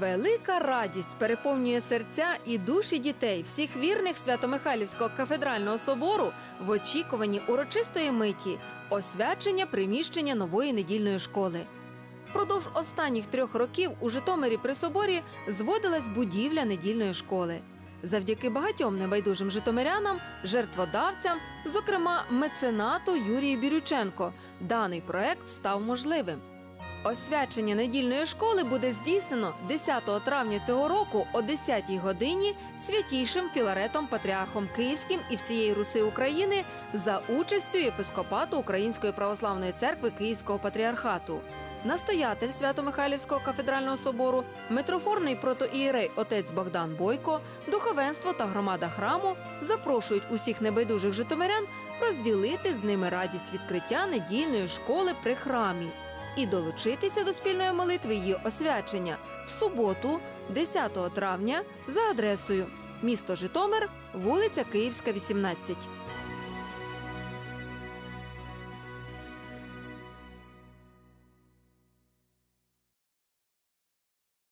Велика радість переповнює серця і душі дітей всіх вірних Свято-Михайлівського кафедрального собору в очікуванні урочистої миті освячення приміщення нової недільної школи. Впродовж останніх трьох років у Житомирі при соборі зводилась будівля недільної школи. Завдяки багатьом небайдужим житомирянам, жертводавцям, зокрема меценату Юрію Бірюченко, даний проект став можливим. Освячення недільної школи буде здійснено 10 травня цього року о 10 годині святійшим Філаретом Патріархом Київським і всієї Руси України за участю єпископату Української православної церкви Київського патріархату. Настоятель Свято-Михайлівського кафедрального собору, митрофорний протоієрей отець Богдан Бойко, духовенство та громада храму запрошують усіх небайдужих житомирян розділити з ними радість відкриття недільної школи при храмі і долучитися до спільної молитви її освячення в суботу, 10 травня, за адресою місто Житомир, вулиця Київська, 18.